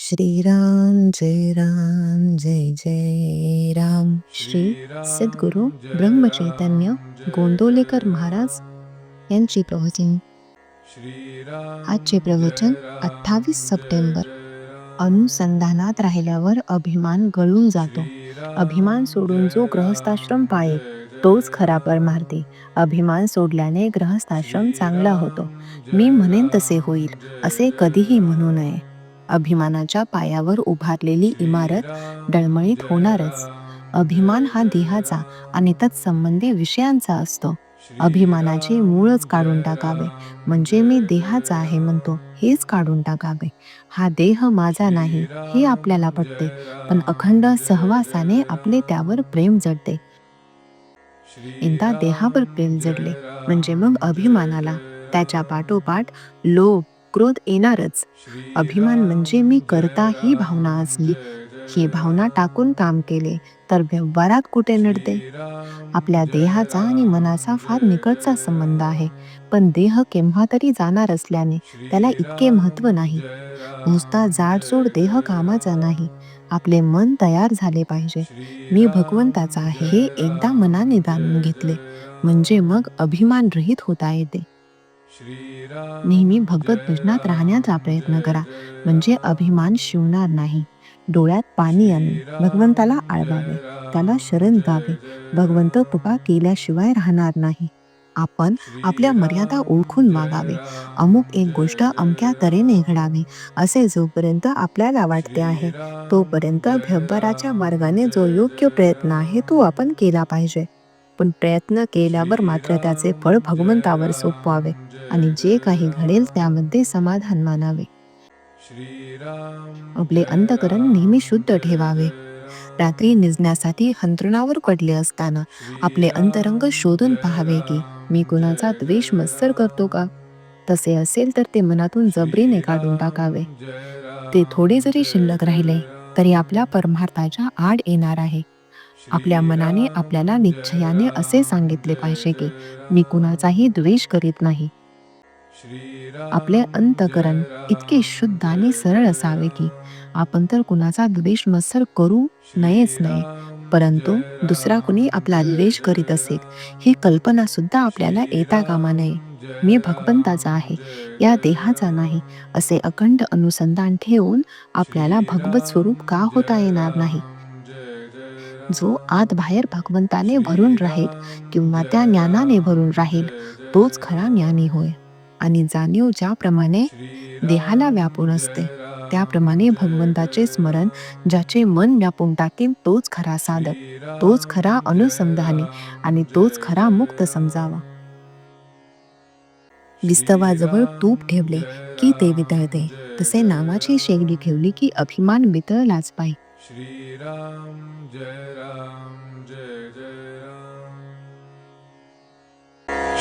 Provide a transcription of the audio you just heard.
श्रीराम जय राम जय जय राम। श्री सद्गुरु ब्रह्मचैतन्य गोंदोलेकर महाराज यांची प्रवचन। आजचे प्रवचन अठ्ठावीस सप्टेंबर। अनुसंधानात राहिल्यावर अभिमान गळून जातो। अभिमान सोडून जो ग्रहस्थाश्रम पाळेल तोच खरा परमार्थी अभिमान सोडल्याने ग्रहस्थाश्रम चांगला होतो। मी म्हणेन तसे होईल असे कधीही म्हणू नये। अभिमानाच्या पायावर उभारलेली इमारत डळमळीत होणारच. अभिमान हा देहाचा आणि तत्संबंधी विषयांचा असतो. अभिमानाचे मूळच काढून टाकावे. म्हणजे मी देहाचा आहे म्हणतो हेच काढून टाकावे. हा देह माझा नाही हे आपल्याला पटते. पण अखंड सहवासाने आपले त्यावर प्रेम जडते. एकदा देहावर प्रेम जडले म्हणजे मग अभिमानाला. त्याच्या पाठोपाठ लोभ क्रोध येणारच. अभिमान म्हणजे मी करता ही भावना असली ही भावना टाकून काम केले तर व्यवहारात कुठे नडते? आपल्या देहाचा आणि मनाचा फार निकटचा संबंध आहे. पण देह केव्हा तरी जाणार असल्याने त्याला इतके महत्त्व नाही. नुसता जाडजोड देह कामाचा नाही. आपले मन तयार झाले पाहिजे. मी भगवंताचा आहे हे एकदा मनाने जाणून घेतले. म्हणजे मग अभिमान रहित होता येते. नेहमी भगवत भजनात राहण्याचा प्रयत्न करा. म्हणजे अभिमान शिवणार नाही. डोळ्यात पाणी आणून भगवंताला आळवावे. त्याला शरण जावे भगवंत कृपा केल्याशिवाय राहणार नाही. आपण आपल्या मर्यादा ओळखून वागावे अमुक एक गोष्ट अमक्या तऱ्हेने घडावी असे जोपर्यंत आपल्याला वाटते आहे तोपर्यंत व्यवहाराच्या मार्गाने जो योग्य प्रयत्न आहे तो आपण केला पाहिजे. पण प्रयत्न केल्यावर मात्र त्याचे फळ भगवंतावर सोपवावे. आणि जे काही घडेल त्यामध्ये समाधान मानावे. आपले अंतकरण नेहमी शुद्ध ठेवावे. रात्री निजण्यासाठी हंतरुणावर पडले असताना आपले अंतरंग शोधून पाहावे की मी कुणाचा द्वेष मत्सर करतो का? तसे असेल तर ते मनातून जबरीने काढून टाकावे. ते थोडे जरी शिल्लक राहिले तरी आपल्या परमार्थाच्या आड येणार आहे. आपल्या मनाने आपल्याला निश्चयाने असे सांगितले पाहिजे की मी कुणाचाही द्वेष करीत नाही. आपले अंतकरण इतके शुद्ध आणि सरळ असावे की आपण तर कुणाचा द्वेष मत्सर करू नयेच नये. परंतु दुसरा कुणी आपला द्वेष करीत असेल ही कल्पना सुद्धा आपल्याला येता कामा नये. मी भगवंताचा आहे या देहाचा नाही असे अखंड अनुसंधान ठेवून आपल्याला भगवत स्वरूप का होता येणार नाही? जो आत बाहेर भगवंताने भरून राहील किंवा त्या ज्ञानाने भरून राहील तोच खरा ज्ञानी होय. आणि जाणीव ज्याप्रमाणे देहाला व्यापून असते त्याप्रमाणे भगवंताचे स्मरण ज्याचे मन व्यापून टाकेल तोच खरा साधक तोच खरा अनुसंधानी आणि तोच खरा मुक्त समजावा. विस्तवाजवळ तूप ठेवले की ते वितळते. तसे नावाची शेगडी ठेवली की अभिमान वितळलाच पाय.